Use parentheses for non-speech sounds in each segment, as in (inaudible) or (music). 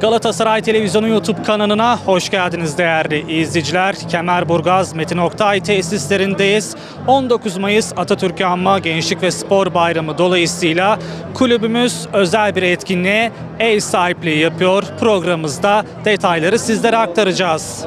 Galatasaray Televizyonu YouTube kanalına hoş geldiniz değerli izleyiciler. Kemerburgaz Metin Oktay tesislerindeyiz. 19 Mayıs Atatürk'ü Anma Gençlik ve Spor Bayramı dolayısıyla kulübümüz özel bir etkinliğe ev sahipliği yapıyor. Programımızda detayları sizlere aktaracağız.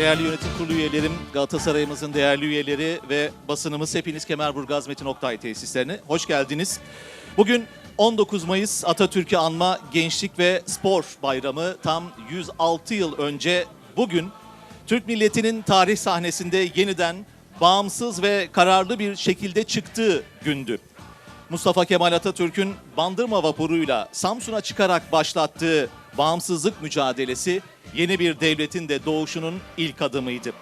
Değerli yönetim kurulu üyelerim, Galatasaray'ımızın değerli üyeleri ve basınımız hepiniz Kemerburgaz Metin Oktay tesislerine hoş geldiniz. Bugün 19 Mayıs Atatürk'ü anma Gençlik ve Spor Bayramı tam 106 yıl önce bugün Türk milletinin tarih sahnesinde yeniden bağımsız ve kararlı bir şekilde çıktığı gündü. Mustafa Kemal Atatürk'ün Bandırma vapuruyla Samsun'a çıkarak başlattığı bağımsızlık mücadelesi yeni bir devletin de doğuşunun ilk adımıydı.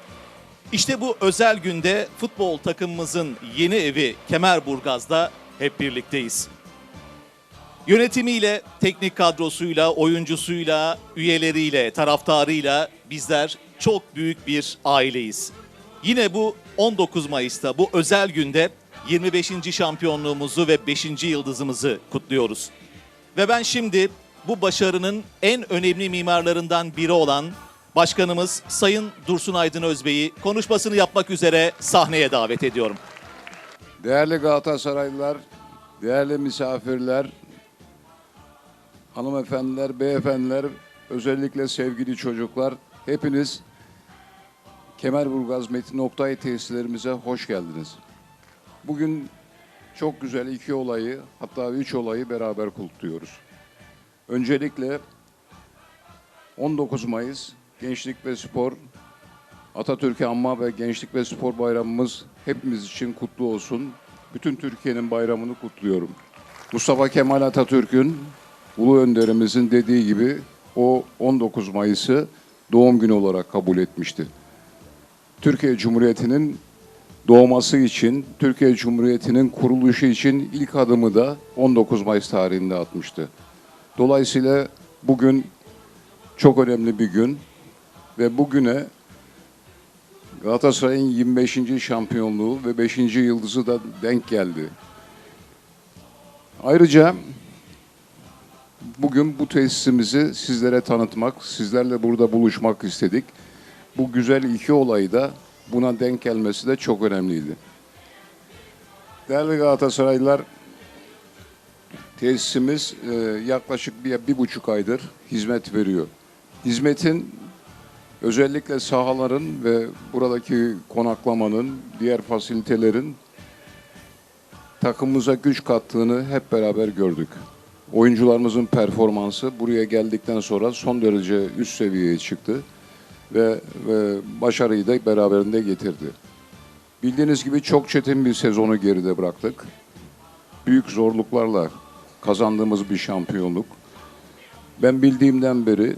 İşte bu özel günde futbol takımımızın yeni evi Kemerburgaz'da hep birlikteyiz. Yönetimiyle, teknik kadrosuyla, oyuncusuyla, üyeleriyle, taraftarıyla bizler çok büyük bir aileyiz. Yine bu 19 Mayıs'ta bu özel günde 25. şampiyonluğumuzu ve 5. yıldızımızı kutluyoruz. Ve ben şimdi bu başarının en önemli mimarlarından biri olan Başkanımız Sayın Dursun Aydın Özbey'i konuşmasını yapmak üzere sahneye davet ediyorum. Değerli Galatasaraylılar, değerli misafirler, hanımefendiler, beyefendiler, özellikle sevgili çocuklar, hepiniz Kemerburgaz Metin Oktay tesislerimize hoş geldiniz. Bugün çok güzel iki olayı, hatta üç olayı beraber kutluyoruz. Öncelikle 19 Mayıs Gençlik ve Spor Atatürk'ü anma ve Gençlik ve Spor Bayramımız hepimiz için kutlu olsun. Bütün Türkiye'nin bayramını kutluyorum. Mustafa Kemal Atatürk'ün, Ulu Önderimizin dediği gibi o 19 Mayıs'ı doğum günü olarak kabul etmişti. Türkiye Cumhuriyeti'nin doğması için, Türkiye Cumhuriyeti'nin kuruluşu için ilk adımı da 19 Mayıs tarihinde atmıştı. Dolayısıyla bugün çok önemli bir gün ve bugüne Galatasaray'ın 25. şampiyonluğu ve 5. yıldızı da denk geldi. Ayrıca bugün bu tesisimizi sizlere tanıtmak, sizlerle burada buluşmak istedik. Bu güzel iki olayı da buna denk gelmesi de çok önemliydi. Değerli Galatasaraylılar, tesisimiz e, yaklaşık bir, bir buçuk aydır hizmet veriyor. Hizmetin özellikle sahaların ve buradaki konaklamanın, diğer fasilitelerin takımımıza güç kattığını hep beraber gördük. Oyuncularımızın performansı buraya geldikten sonra son derece üst seviyeye çıktı ve, ve başarıyı da beraberinde getirdi. Bildiğiniz gibi çok çetin bir sezonu geride bıraktık. Büyük zorluklarla kazandığımız bir şampiyonluk. Ben bildiğimden beri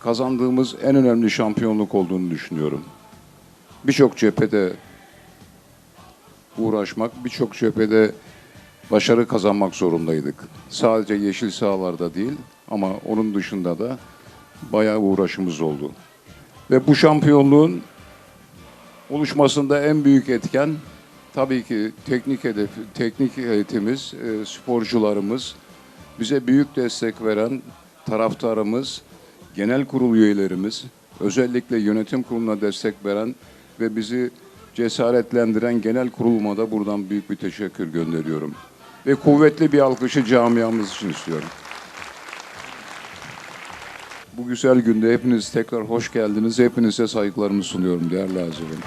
kazandığımız en önemli şampiyonluk olduğunu düşünüyorum. Birçok cephede uğraşmak, birçok cephede başarı kazanmak zorundaydık. Sadece yeşil sahalarda değil ama onun dışında da bayağı uğraşımız oldu. Ve bu şampiyonluğun oluşmasında en büyük etken tabii ki teknik hedef, teknik heyetimiz, e, sporcularımız, bize büyük destek veren taraftarımız, genel kurul üyelerimiz, özellikle yönetim kuruluna destek veren ve bizi cesaretlendiren genel kuruluma da buradan büyük bir teşekkür gönderiyorum. Ve kuvvetli bir alkışı camiamız için istiyorum. Bu güzel günde hepiniz tekrar hoş geldiniz. Hepinize saygılarımı sunuyorum değerli Azizim.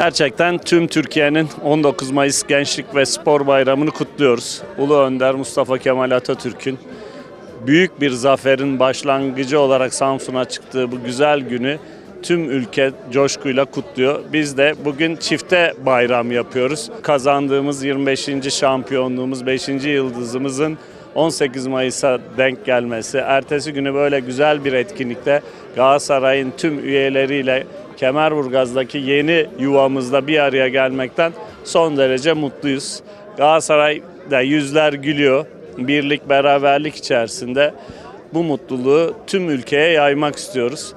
Gerçekten tüm Türkiye'nin 19 Mayıs Gençlik ve Spor Bayramı'nı kutluyoruz. Ulu Önder Mustafa Kemal Atatürk'ün büyük bir zaferin başlangıcı olarak Samsun'a çıktığı bu güzel günü tüm ülke coşkuyla kutluyor. Biz de bugün çifte bayram yapıyoruz. Kazandığımız 25. şampiyonluğumuz, 5. yıldızımızın 18 Mayıs'a denk gelmesi, ertesi günü böyle güzel bir etkinlikte Galatasaray'ın tüm üyeleriyle Kemerburgaz'daki yeni yuvamızda bir araya gelmekten son derece mutluyuz. Galatasaray'da yüzler gülüyor. Birlik, beraberlik içerisinde bu mutluluğu tüm ülkeye yaymak istiyoruz.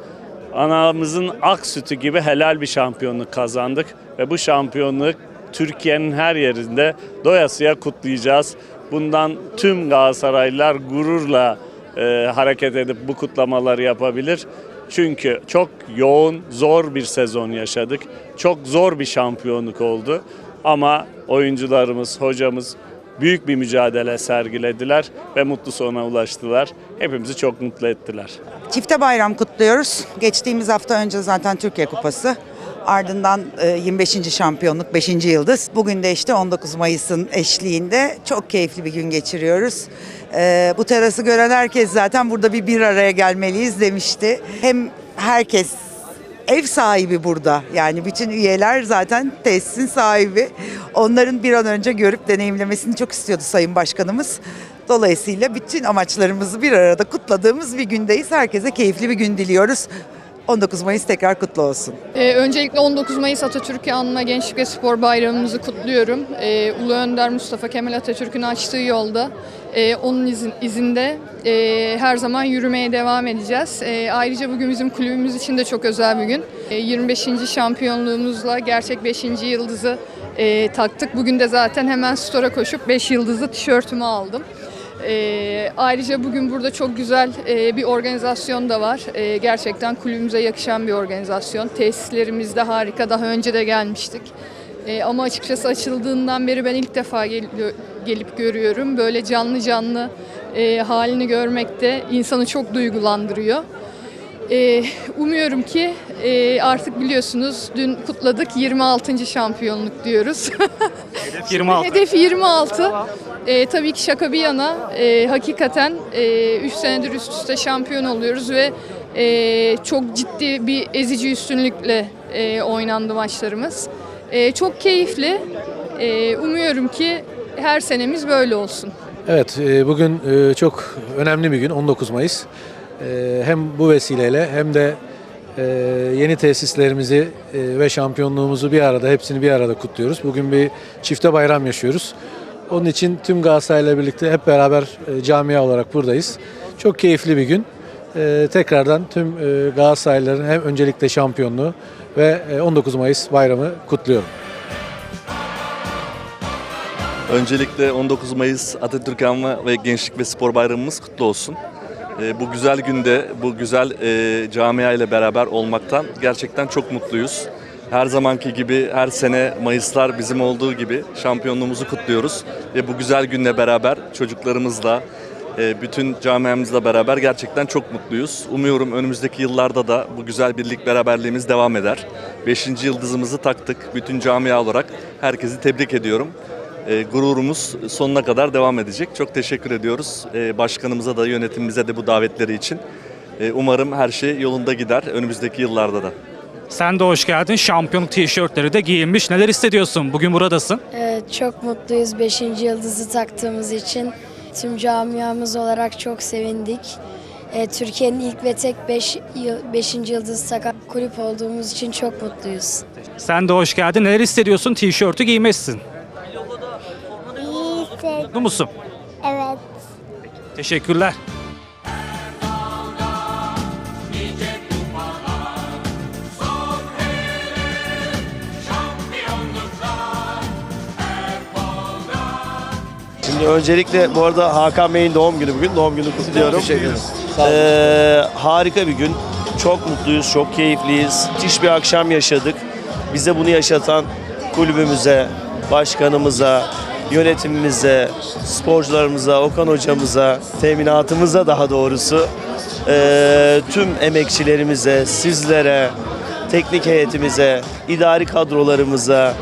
Anamızın ak sütü gibi helal bir şampiyonluk kazandık ve bu şampiyonluk Türkiye'nin her yerinde doyasıya kutlayacağız. Bundan tüm Galatasaraylılar gururla e, hareket edip bu kutlamaları yapabilir. Çünkü çok yoğun, zor bir sezon yaşadık. Çok zor bir şampiyonluk oldu. Ama oyuncularımız, hocamız büyük bir mücadele sergilediler ve mutlu sona ulaştılar. Hepimizi çok mutlu ettiler. Çifte bayram kutluyoruz. Geçtiğimiz hafta önce zaten Türkiye Kupası. Ardından e, 25. şampiyonluk 5. yıldız. Bugün de işte 19 Mayıs'ın eşliğinde çok keyifli bir gün geçiriyoruz. E, Bu terası gören herkes zaten burada bir bir araya gelmeliyiz demişti. Hem herkes ev sahibi burada. Yani bütün üyeler zaten tesisin sahibi. Onların bir an önce görüp deneyimlemesini çok istiyordu Sayın Başkanımız. Dolayısıyla bütün amaçlarımızı bir arada kutladığımız bir gündeyiz. Herkese keyifli bir gün diliyoruz. 19 Mayıs tekrar kutlu olsun. Ee, öncelikle 19 Mayıs Atatürk'ü anma Gençlik ve Spor Bayramımızı kutluyorum. Ee, Ulu Önder Mustafa Kemal Atatürk'ün açtığı yolda, e, onun izin, izinde e, her zaman yürümeye devam edeceğiz. E, ayrıca bugün bizim kulübümüz için de çok özel bir gün. E, 25. şampiyonluğumuzla gerçek 5. yıldızı e, taktık. Bugün de zaten hemen store'a koşup 5 yıldızlı tişörtümü aldım. Ee, ayrıca bugün burada çok güzel e, bir organizasyon da var. E, gerçekten kulübümüze yakışan bir organizasyon. Tesislerimiz de harika. Daha önce de gelmiştik. E, ama açıkçası açıldığından beri ben ilk defa gel- gelip görüyorum. Böyle canlı canlı e, halini görmek de insanı çok duygulandırıyor. E, umuyorum ki e, artık biliyorsunuz dün kutladık 26. şampiyonluk diyoruz. (laughs) Hedef 26. Hedef 26. Ee, tabii ki şaka bir yana e, hakikaten 3 senedir üst üste şampiyon oluyoruz ve e, çok ciddi bir ezici üstünlükle e, oynandı maçlarımız. E, çok keyifli. E, umuyorum ki her senemiz böyle olsun. Evet, e, bugün e, çok önemli bir gün, 19 Mayıs. E, Hem bu vesileyle hem de e, yeni tesislerimizi e, ve şampiyonluğumuzu bir arada, hepsini bir arada kutluyoruz. Bugün bir çifte bayram yaşıyoruz. Onun için tüm Galatasaray'la birlikte hep beraber e, camia olarak buradayız. Çok keyifli bir gün. E, Tekrardan tüm e, Galatasaraylıların hem öncelikle şampiyonluğu ve e, 19 Mayıs bayramı kutluyorum. Öncelikle 19 Mayıs Atatürk Anma ve Gençlik ve Spor Bayramımız kutlu olsun. Ee, bu güzel günde, bu güzel e, camia ile beraber olmaktan gerçekten çok mutluyuz. Her zamanki gibi her sene Mayıslar bizim olduğu gibi şampiyonluğumuzu kutluyoruz. Ve bu güzel günle beraber çocuklarımızla, e, bütün camiamızla beraber gerçekten çok mutluyuz. Umuyorum önümüzdeki yıllarda da bu güzel birlik beraberliğimiz devam eder. Beşinci yıldızımızı taktık bütün camia olarak. Herkesi tebrik ediyorum. E, gururumuz sonuna kadar devam edecek. Çok teşekkür ediyoruz e, başkanımıza da yönetimimize de bu davetleri için. E, umarım her şey yolunda gider önümüzdeki yıllarda da. Sen de hoş geldin. Şampiyonluk tişörtleri de giyinmiş. Neler hissediyorsun? Bugün buradasın. Evet, çok mutluyuz 5. yıldızı taktığımız için. Tüm camiamız olarak çok sevindik. Ee, Türkiye'nin ilk ve tek 5 5. yıldızı takan kulüp olduğumuz için çok mutluyuz. Sen de hoş geldin. Neler hissediyorsun? Tişörtü giymişsin. İyi hisset. Mutlu musun? Evet. Teşekkürler. Öncelikle bu arada Hakan Bey'in doğum günü bugün. Doğum günü kutluyorum. Teşekkür ederim. harika bir gün. Çok mutluyuz, çok keyifliyiz. Müthiş bir akşam yaşadık. Bize bunu yaşatan kulübümüze, başkanımıza, yönetimimize, sporcularımıza, Okan hocamıza, teminatımıza daha doğrusu, eee, tüm emekçilerimize, sizlere, teknik heyetimize, idari kadrolarımıza,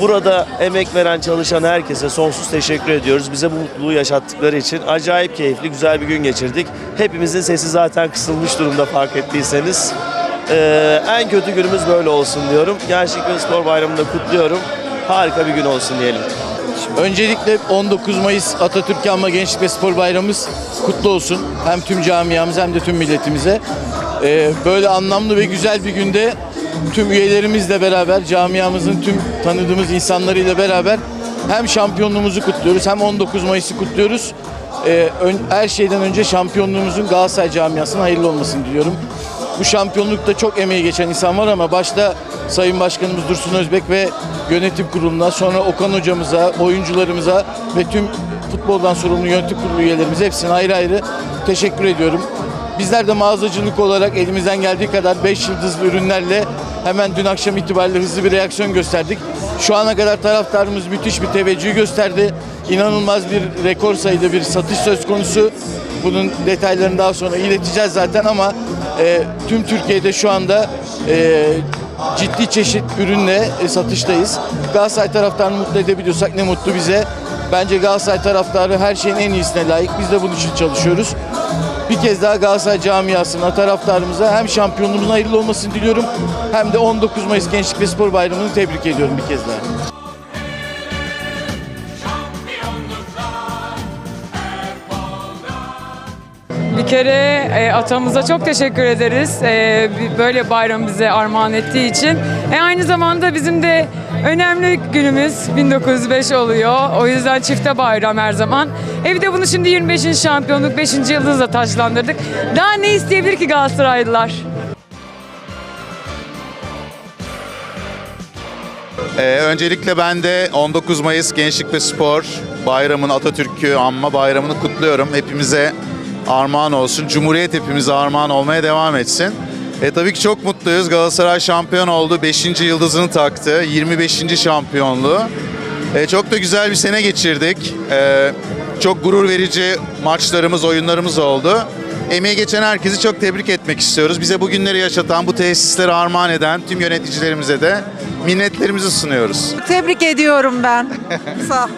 Burada emek veren çalışan herkese sonsuz teşekkür ediyoruz. Bize bu mutluluğu yaşattıkları için acayip keyifli, güzel bir gün geçirdik. Hepimizin sesi zaten kısılmış durumda fark ettiyseniz. Ee, en kötü günümüz böyle olsun diyorum. Gençlik ve Spor Bayramı'nı da kutluyorum. Harika bir gün olsun diyelim. Öncelikle 19 Mayıs Atatürk Anma Gençlik ve Spor Bayramımız kutlu olsun. Hem tüm camiamıza hem de tüm milletimize. Ee, böyle anlamlı ve güzel bir günde tüm üyelerimizle beraber, camiamızın tüm tanıdığımız insanlarıyla beraber hem şampiyonluğumuzu kutluyoruz hem 19 Mayıs'ı kutluyoruz. Ee, her şeyden önce şampiyonluğumuzun Galatasaray camiasına hayırlı olmasını diliyorum. Bu şampiyonlukta çok emeği geçen insan var ama başta Sayın Başkanımız Dursun Özbek ve yönetim kuruluna, sonra Okan hocamıza, oyuncularımıza ve tüm futboldan sorumlu yönetim kurulu üyelerimize hepsine ayrı ayrı teşekkür ediyorum. Bizler de mağazacılık olarak elimizden geldiği kadar 5 yıldızlı ürünlerle hemen dün akşam itibariyle hızlı bir reaksiyon gösterdik. Şu ana kadar taraftarımız müthiş bir teveccüh gösterdi. İnanılmaz bir rekor sayıda bir satış söz konusu. Bunun detaylarını daha sonra ileteceğiz zaten ama e, tüm Türkiye'de şu anda e, ciddi çeşit ürünle e, satıştayız. Galatasaray taraftarını mutlu edebiliyorsak ne mutlu bize. Bence Galatasaray taraftarı her şeyin en iyisine layık. Biz de bunun için çalışıyoruz. Bir kez daha Galatasaray camiasına, taraftarımıza hem şampiyonluğumuzun hayırlı olmasını diliyorum hem de 19 Mayıs Gençlik ve Spor Bayramı'nı tebrik ediyorum bir kez daha. Bir kere e, atamıza çok teşekkür ederiz. E, böyle bayram bize armağan ettiği için. E, aynı zamanda bizim de önemli günümüz 1905 oluyor. O yüzden çifte bayram her zaman. E, bir de bunu şimdi 25. şampiyonluk 5. yıldızla taçlandırdık. Daha ne isteyebilir ki Galatasaraylılar? Ee, öncelikle ben de 19 Mayıs Gençlik ve Spor Bayramı'nı, Atatürk'ü anma bayramını kutluyorum. Hepimize armağan olsun. Cumhuriyet hepimize armağan olmaya devam etsin. E, tabii ki çok mutluyuz. Galatasaray şampiyon oldu. 5. yıldızını taktı. 25. şampiyonluğu. E, çok da güzel bir sene geçirdik. E, çok gurur verici maçlarımız, oyunlarımız oldu. Emeği geçen herkesi çok tebrik etmek istiyoruz. Bize bu günleri yaşatan, bu tesisleri armağan eden tüm yöneticilerimize de minnetlerimizi sunuyoruz. Tebrik ediyorum ben. Sağ ol.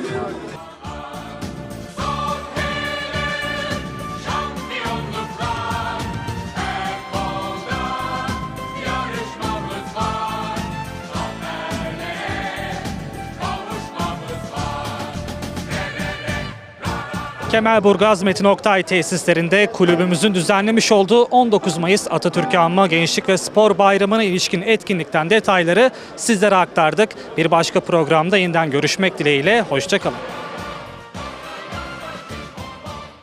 Kemerburgaz Metin Oktay tesislerinde kulübümüzün düzenlemiş olduğu 19 Mayıs Atatürk Anma Gençlik ve Spor Bayramı'na ilişkin etkinlikten detayları sizlere aktardık. Bir başka programda yeniden görüşmek dileğiyle, hoşçakalın.